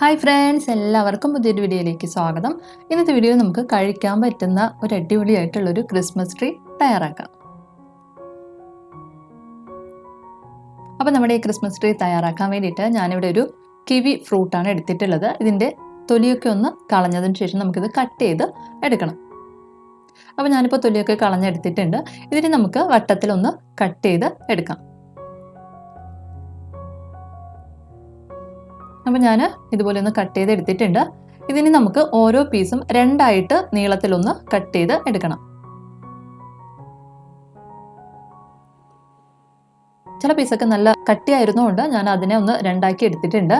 Hi friends എല്ലാവർക്കും പുതിയൊരു വീഡിയോയിലേക്ക് സ്വാഗതം. ഇന്നത്തെ വീഡിയോ നമുക്ക് കഴിക്കാൻ പറ്റുന്ന ഒരു അടിപൊളിയായിട്ടുള്ള ഒരു ക്രിസ്മസ് ട്രീ തയ്യാറാക്കാം. അപ്പോൾ നമ്മുടെ ഈ ക്രിസ്മസ് ട്രീ തയ്യാറാക്കാൻ വേണ്ടിയിട്ട് ഞാനിവിടെ ഒരു കിവി ഫ്രൂട്ടാണ് എടുത്തിട്ടുള്ളത്. ഇതിന്റെ തൊലിയൊക്കെ ഒന്ന് കളഞ്ഞതിന് ശേഷം നമുക്കിത് കട്ട് ചെയ്ത് എടുക്കണം. അപ്പോൾ ഞാനിപ്പോൾ തൊലിയൊക്കെ കളഞ്ഞെടുത്തിട്ടുണ്ട്. ഇതിന് നമുക്ക് വട്ടത്തിലൊന്ന് കട്ട് ചെയ്ത് എടുക്കാം. അപ്പോൾ ഞാൻ ഇതുപോലെ ഒന്ന് കട്ട് ചെയ്ത് എടുത്തിട്ടുണ്ട്. ഇതിന് നമുക്ക് ഓരോ പീസും രണ്ടായിട്ട് നീളത്തിലൊന്ന് കട്ട് ചെയ്ത് എടുക്കണം. ചില പീസൊക്കെ നല്ല കട്ടിയായിരുന്നുകൊണ്ട് ഞാൻ അതിനെ ഒന്ന് രണ്ടാക്കി എടുത്തിട്ടുണ്ട്.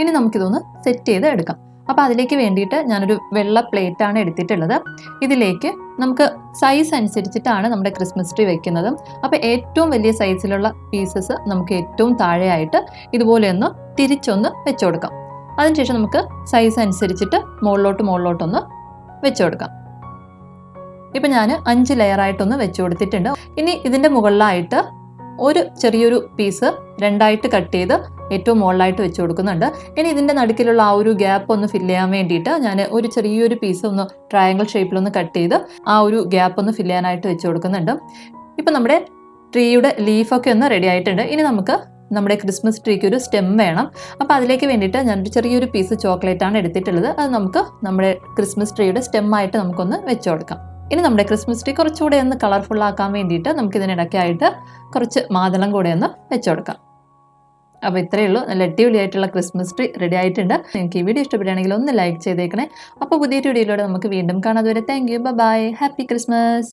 ഇനി നമുക്കിതൊന്ന് സെറ്റ് ചെയ്ത് എടുക്കാം. അപ്പോൾ അതിലേക്ക് വേണ്ടിയിട്ട് ഞാനൊരു വെള്ള പ്ലേറ്റ് ആണ് എടുത്തിട്ടുള്ളത്. ഇതിലേക്ക് നമുക്ക് സൈസ് അനുസരിച്ചിട്ടാണ് നമ്മുടെ ക്രിസ്മസ് ട്രീ വെക്കുന്നത്. അപ്പോൾ ഏറ്റവും വലിയ സൈസിലുള്ള പീസസ് നമുക്ക് ഏറ്റവും താഴെയായിട്ട് ഇതുപോലെ ഒന്ന് തിരിച്ചൊന്ന് വെച്ചു കൊടുക്കാം. അതിനുശേഷം നമുക്ക് സൈസ് അനുസരിച്ചിട്ട് മുകളിലോട്ട് മുകളിലോട്ടൊന്ന് വെച്ചു കൊടുക്കാം. ഇപ്പം ഞാൻ അഞ്ച് ലെയറായിട്ടൊന്ന് വെച്ചു കൊടുത്തിട്ടുണ്ട്. ഇനി ഇതിന്റെ മുകളിലായിട്ട് ഒരു ചെറിയൊരു പീസ് രണ്ടായിട്ട് കട്ട് ചെയ്ത് ഏറ്റവും മുകളിലായിട്ട് വെച്ച് കൊടുക്കുന്നുണ്ട്. ഇനി ഇതിന്റെ നടുക്കിലുള്ള ആ ഒരു ഗ്യാപ്പ് ഒന്ന് ഫില്ല് ചെയ്യാൻ വേണ്ടിയിട്ട് ഞാൻ ഒരു ചെറിയൊരു പീസ് ഒന്ന് ട്രയാങ്കിൾ ഷേപ്പിലൊന്ന് കട്ട് ചെയ്ത് ആ ഒരു ഗ്യാപ്പ് ഒന്ന് ഫില്ല് ചെയ്യാനായിട്ട് വെച്ച് കൊടുക്കുന്നുണ്ട്. ഇപ്പം നമ്മുടെ ട്രീയുടെ ലീഫൊക്കെ ഒന്ന് റെഡി ആയിട്ടുണ്ട്. ഇനി നമുക്ക് നമ്മുടെ ക്രിസ്മസ് ട്രീക്ക് ഒരു സ്റ്റെം വേണം. അപ്പോൾ അതിലേക്ക് വേണ്ടിയിട്ട് ഞാനൊരു ചെറിയൊരു പീസ് ചോക്ലേറ്റാണ് എടുത്തിട്ടുള്ളത്. അത് നമുക്ക് നമ്മുടെ ക്രിസ്മസ് ട്രീയുടെ സ്റ്റെമ്മായിട്ട് നമുക്കൊന്ന് വെച്ച് കൊടുക്കാം. ഇനി നമ്മുടെ ക്രിസ്മസ് ട്രീ കുറച്ചുകൂടെ ഒന്ന് കളർഫുൾ ആക്കാൻ വേണ്ടിയിട്ട് നമുക്ക് ഇതിനിടയ്ക്കായിട്ട് കുറച്ച് മാതളം കൂടെ ഒന്ന് വെച്ചു കൊടുക്കാം. അപ്പോൾ ഇത്രയേ ഉള്ളൂ. നല്ല അടിപൊളിയായിട്ടുള്ള ക്രിസ്മസ് ട്രീ റെഡി ആയിട്ടുണ്ട്. നിങ്ങൾക്ക് ഈ വീഡിയോ ഇഷ്ടപ്പെടുകയാണെങ്കിൽ ഒന്ന് ലൈക്ക് ചെയ്തേക്കണേ. അപ്പോൾ പുതിയൊരു വീഡിയോയിലൂടെ നമുക്ക് വീണ്ടും കാണാതെ വരെ thank you bye happy Christmas